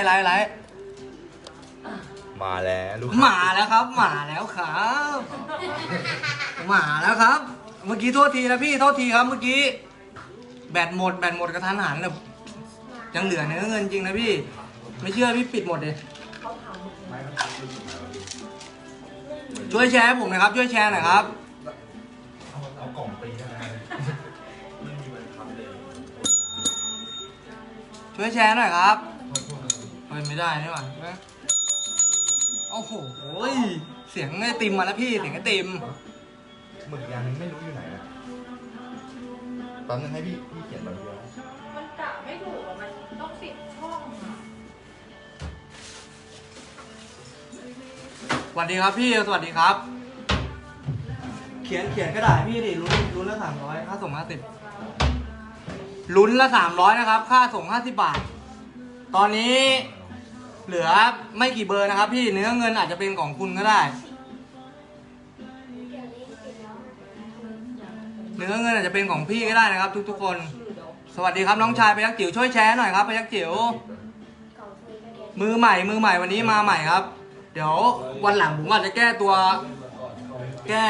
ฟ์ไลฟ์ไลฟ์มาแล้วลูกหมาแล้วครับหมาแล้วครับหมาแล้วครับ เมื่อกี้โทษทีนะพี่โทษทีครับเมื่อกี้ แบตหมดแบตหมดกระทันหันเลยยังเหลือเนื้อเงินจริงนะพี่ ไม่เชื่อพี่ปิดหมดเลยช่วยแชร์ให้ผมหนะครับ ช่วยแชร์หน่อยครับเอากล่องตีได้ไหมช่วยแชร์หน่อยครับ เฮ้ยไม่ได้นี่หว่าโอ้โหเสียงไอติมมาแล้วพี่เสียงไอติมหมึกยันไม่รู้อยู่ไหนอะแป๊บนึงให้พี่พี่เขียนแบบเดียวมันกะไม่ถูกอะมันต้องสิบช่องอะสวัสดีครับพี่สวัสดีครับ เขียนเขียนกระดาษพี่ดิลุ้นลุ้นละสามร้อยค่าส่งห้าสิบลุ้นละสามร้อยนะครับ ค่าส่งห้าสิบบาท ตอนนี้ เหลือไม่กี่เบอร์นะครับ พี่เนื้อเงินอาจจะเป็นของคุณก็ได้ เนื้อเงินอาจจะเป็นของพี่ก็ได้นะครับ ทุกๆคน สวัสดีครับน้องชายพยักจิ๋วช่วยแชร์หน่อยครับพยักจิ๋วมือใหม่ มือใหม่วันนี้มาใหม่ครับ เดี๋ยววันหลังผมอาจจะแก้ตัว แก้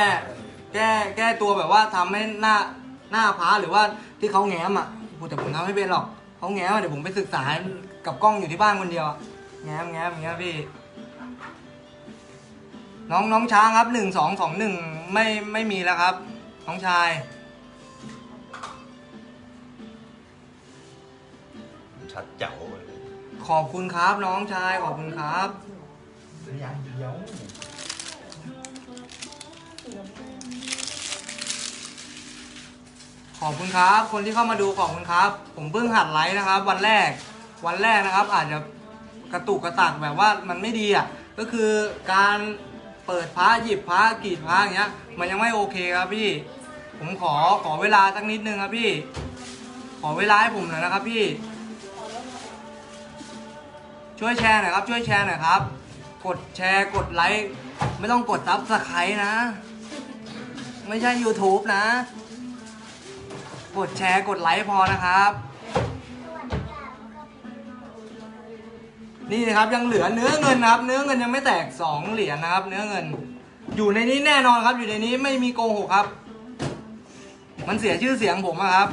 แก้แก้ตัวแบบว่าทำให้หน้าหน้าพ้าหรือว่าที่เขาแง้มอะแต่ผมทำไม่เป็นหรอกเขาแง้มเดี๋ยวผมไปศึกษากับกล้องอยู่ที่บ้านคนเดียวอะ ง้มแง้มอย่างเงี้ยพี่ น้องน้องช้างครับหนึ่งสองสองหนึ่งไม่ไม่มีแล้วครับ น้องชาย ชัดเจ๋วเลยขอบคุณครับ น้องชายขอบคุณครับอย่างเดียวขอบคุณครับ คนที่เข้ามาดูขอบคุณครับ ผมเพิ่งหัดไลฟ์นะครับ วันแรก วันแรกนะครับ อาจจะ กระตุกกระตักแบบว่ามันไม่ดีอะก็คือการเปิดพระหยิบพระกรีดพระอย่างเงี้ย มันยังไม่โอเคครับพี่ ผมขอขอเวลาสักนิดนึงครับพี่ ขอเวลาให้ผมหน่อยนะครับพี่ ช่วยแชร์หน่อยครับ ช่วยแชร์หน่อยครับ กดแชร์กดไลค์ไม่ต้องกดซับสไครต์นะ ไม่ใช่ YouTube นะ กดแชร์กดไลค์พอนะครับ นี่นะครับยังเหลือเนื้อเงินนะครับ เนื้อเงินยังไม่แตกสองเหรียญนะครับ เนื้อเงิน อยู่ในนี้แน่นอนครับ อยู่ในนี้ไม่มีโกหกครับ มันเสียชื่อเสียงผมอะครับ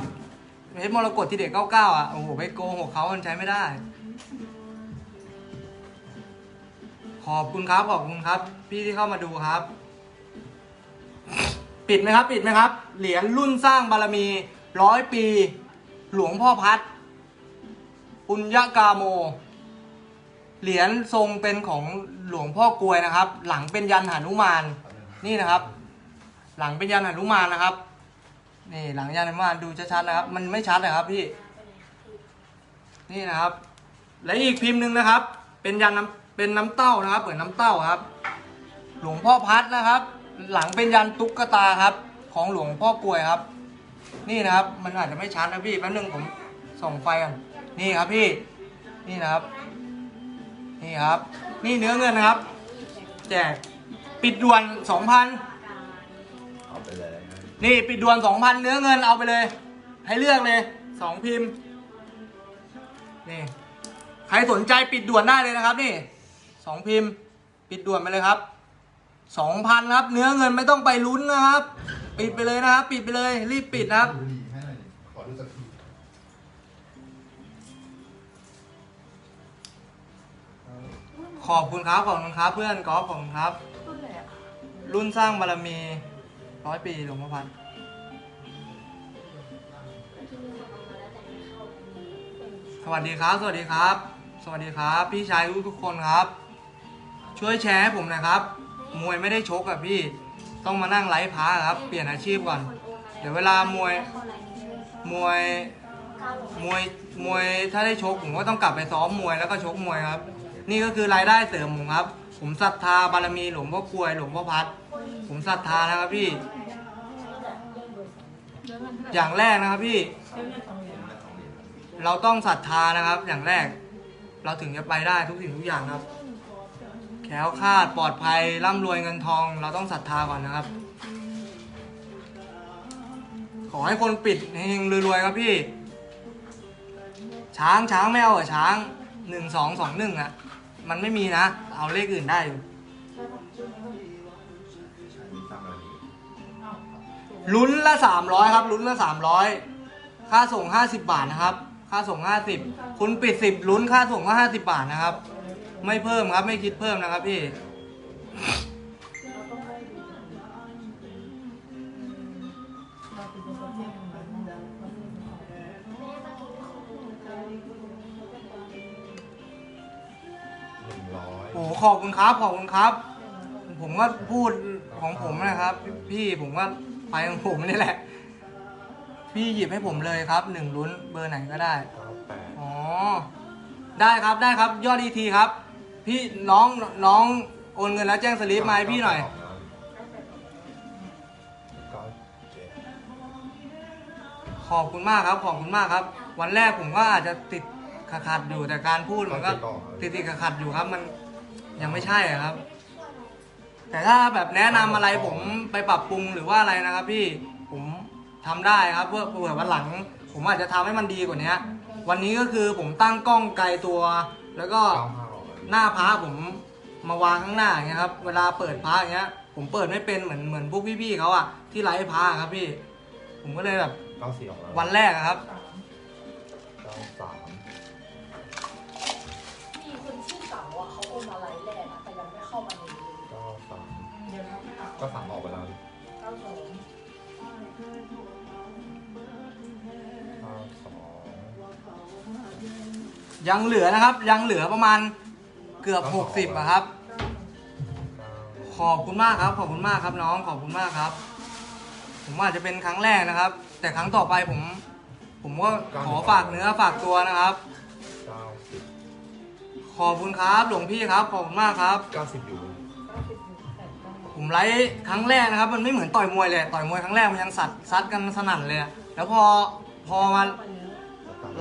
เพชรมรกตที่เด็กเก้าเก้าอะโอ้โหไปโกหกเขามันใช้ไม่ได้ ขอบคุณครับขอบคุณครับ พี่ที่เข้ามาดูครับ ปิดไหมครับ ปิดไหมครับ เหรียญรุ่นสร้างบารมีร้อยปี หลวงพ่อพัดปุญญากาโม เหรียญทรงเป็นของหลวงพ่อกลวยนะครับ หลังเป็นยันหนุมานนี่นะครับ หลังเป็นยันหนุมานนะครับนี่หลังยันหนุมานดูชัดๆนะครับ มันไม่ชัดนะครับพี่ นี่นะครับ และอีกพิมพ์หนึ่งนะครับ เป็นยันน้ำเป็นน้ำเต้านะครับเหมือนน้ำเต้าครับ หลวงพ่อพัดนะครับ หลังเป็นยันตุ๊กตาครับ ของหลวงพ่อกลวยครับ นี่นะครับ มันอาจจะไม่ชัดนะพี่แป๊บนึงผมส่องไฟกันนี่ครับพี่ นี่นะครับ นี่ครับ นี่เนื้อเงินนะครับ แจกปิดด่วนสองพันเอาไปเลยนี่ปิดด่วนสองพันเนื้อเงินเอาไปเลย ให้เลือกเลยสองพิมพ์นี่ใครสนใจปิดด่วนได้เลยนะครับ นี่สองพิมพ์ ปิดด่วนไปเลยครับสองพันครับ เนื้อเงินไม่ต้องไปลุ้นนะครับ ปิดไปเลยนะครับ ปิดไปเลย รีบปิดนะครับ ขอบคุณครับขอบคุณครับ เพื่อนกอล์ฟขอบคุณครับ รุ่นไหนอะรุ่นสร้างบารมีร้อยปีหลวงพ่อพันสวัสดีครับ สวัสดีครับ สวัสดีครับ พี่ชายทุกทุกๆคนครับ ช่วยแชร์ให้ผมหนะครับ มวยไม่ได้ชกอะพี่ ต้องมานั่งไลฟ์พาครับ เปลี่ยนอาชีพก่อน เดี๋ยวเวลามวย มวย มวย มวย ถ้าได้ชกผมก็ต้องกลับไปซ้อมมวยแล้วก็ชกมวยครับ นี่ก็คือรายได้เสริมผมครับ ผมศรัทธาบารมีหลวงพ่อกลวยหลวงพ่อพัด ผมศรัทธานะครับพี่ อย่างแรกนะครับพี่ เราต้องศรัทธานะครับ อย่างแรก เราถึงจะไปได้ทุกสิ่งทุกอย่างครับแคล้วคาดปลอดภัยร่ำรวยเงินทอง เราต้องศรัทธาก่อนนะครับ ขอให้คนปิดเฮงๆรวยๆครับพี่ ช้างช้างไม่เอาเหรอช้างหนึ่งสองสองหนึ่งอะ มันไม่มีนะ เอาเลขอื่นได้ ลุ้นละสามร้อยครับลุ้นละสามร้อยค่าส่งห้าสิบบาทนะครับ ค่าส่งห้าสิบคุณปิดสิบลุ้นค่าส่งก็ห้าสิบบาทนะครับ ไม่เพิ่มครับไม่คิดเพิ่มนะครับพี่ ขอบคุณครับขอบคุณครับ ผมก็พูดของผมนะครับ พี่ผมก็ไปของผมนี่แหละ พี่หยิบให้ผมเลยครับหนึ่งลุ้นเบอร์ไหนก็ได้เก้าแปดอ๋อได้ครับได้ครับ ยอดอีทีครับ พี่น้องน้องโอนเงินแล้วแจ้งสลิปมาให้พี่หน่อย เก้าเจ็ดขอบคุณมากครับ ขอบคุณมากครับ วันแรกผมก็อาจจะติดขัดขัดๆอยู่แต่การพูดมันก็ติดติดขัดขัดๆอยู่ครับ มัน ยังไม่ใช่อะครับ แต่ถ้าแบบแนะนำอะไรผมไปปรับปรุงหรือว่าอะไรนะครับ พี่ผมทำได้ครับเพื่อเผื่อวันหลัง ผมอาจจะทำให้มันดีกว่านี้วันนี้ก็คือผมตั้งกล้องไกลตัว แล้วก็ เก้าห้าร้อยหน้าพระผมมาวางข้างหน้าอย่างเงี้ยครับ เวลาเปิดพระอย่างเงี้ย ผมเปิดไม่เป็นเหมือนเหมือนพวกพี่ๆเขาอะที่ไลฟ์พระอะครับพี่ ผมก็เลยแบบเก้าสี่ออกแล้ววันแรกอะครับเก้าสามมี ยังเหลือนะครับ ยังเหลือประมาณเกือบหกสิบอะครับ ขอบคุณมากครับ ขอบคุณมากครับน้อง ขอบคุณมากครับ ผมอาจจะเป็นครั้งแรกนะครับ แต่ครั้งต่อไปผม ผมก็ขอฝากเนื้อฝากตัวนะครับ ขอบคุณครับหลวงพี่ครับ ขอบคุณมากครับเก้าสิบอยู่ ผมไลฟ์ครั้งแรกนะครับ มันไม่เหมือนต่อยมวยเลย ต่อยมวยครั้งแรกมันยังสัดซัดกันสนั่นเลยอะแล้วพอพอมา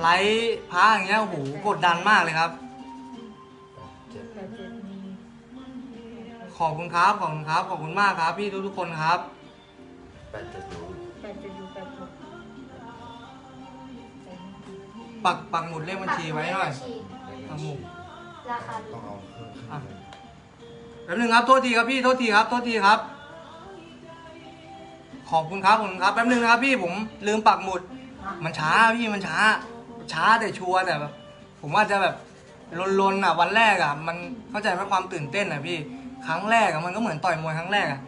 ไลฟ์พระอย่างเงี้ยโอ้โหกดดันมากเลยครับ ขอบคุณครับขอบคุณครับ ขอบคุณมากครับ พี่ทุกๆคนครับแปดเจ็ดอยู่แปดเจ็ดอยู่แปดหกปักปักหมุดเลขบัญชีไว้หน่อยเอาหมูราคาดีต้องเอาเครื่องขึ้นอะเลยแป๊บนึงครับโทษทีครับพี่โทษทีครับโทษทีครับ ขอบคุณครับขอบคุณครับแป๊บนึงนะครับพี่ผมลืมปักหมุด มันช้าพี่มันช้า ช้าแต่ชัวร์แต่แบบผมอาจะแบบลนๆอะวันแรกอะ มันเข้าใจไหมความตื่นเต้นอะพี่ครั้งแรกอะมันก็เหมือนต่อยมวยครั้งแรกอะ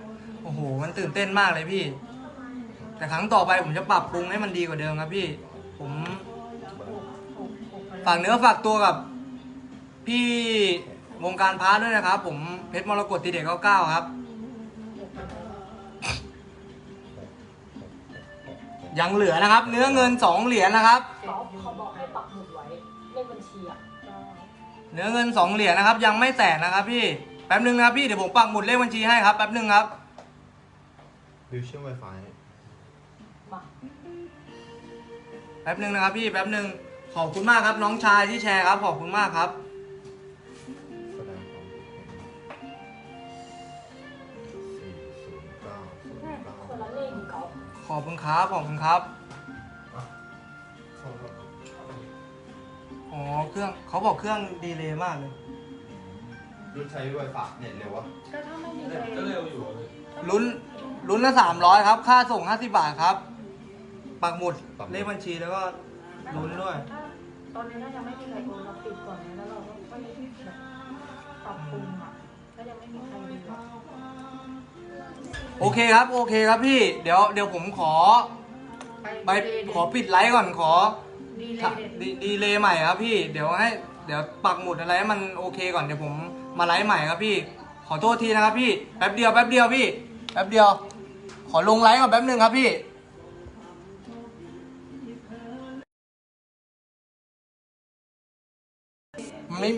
โอ้โห มันตื่นเต้นมากเลยพี่ แต่ครั้งต่อไปผมจะปรับปรุงให้มันดีกว่าเดิมครับพี่ ผมฝากเนื้อฝากตัวกับพี่วงการพาร์ด้วยนะครับ ผมเพชรมรกตตีเด็กเก้าครับหกไปแล้วยังเหลือนะครับ เนื้อเงินสองเหรียญนะครับ เนื้อเงินสองเหรียญนะครับ ยังไม่แตกนะครับพี่ แป๊บนึงนะครับพี่ เดี๋ยวผมปักหมุดเลขบัญชีให้ครับแป๊บนึงครับ บิวเชื่อมไวไฟมาแป๊บนึงนะครับพี่แป๊บนึงขอบคุณมากครับ น้องชายที่แชร์ครับ ขอบคุณมากครับ แสดงความคิดเห็นสี่ศูนย์เก้าศูนย์เก้าคนละเลขอยู่เขาขอบคุณครับขอบคุณครับ อ๋อ เครื่องเขาบอกเครื่องดีเลย์มากเลย รุ่นใช้ไวไฟเน็ตเร็ววะก็ถ้าไม่มีใครก็เร็วอยู่อะลุ้นลุ้นละสามร้อยครับ ค่าส่งห้าสิบบาทครับ ปักหมุดเลขบัญชีแล้วก็ลุ้นด้วยถ้าตอนนี้ถ้ายังไม่มีใครโอนเราปิดก่อนนะแล้วเราก็ค่อยแบบปรับปรุงอะถ้ายังไม่มีใครดูอะโอเคครับ โอเคครับพี่ เดี๋ยวเดี๋ยวผมขอไปขอปิดไลฟ์ก่อนขอ ดีเลยดีดีเลยใหม่ครับพี่ เดี๋ยวให้เดี๋ยวปักหมุดอะไรให้มันโอเคก่อนเดี๋ยวผมมาไลฟ์ใหม่ครับพี่ ขอโทษทีนะครับพี่แป๊บเดียวแป๊บเดียวพี่แป๊บเดียว ขอลงไลฟ์ก่อนแป๊บหนึ่งครับพี่ไม่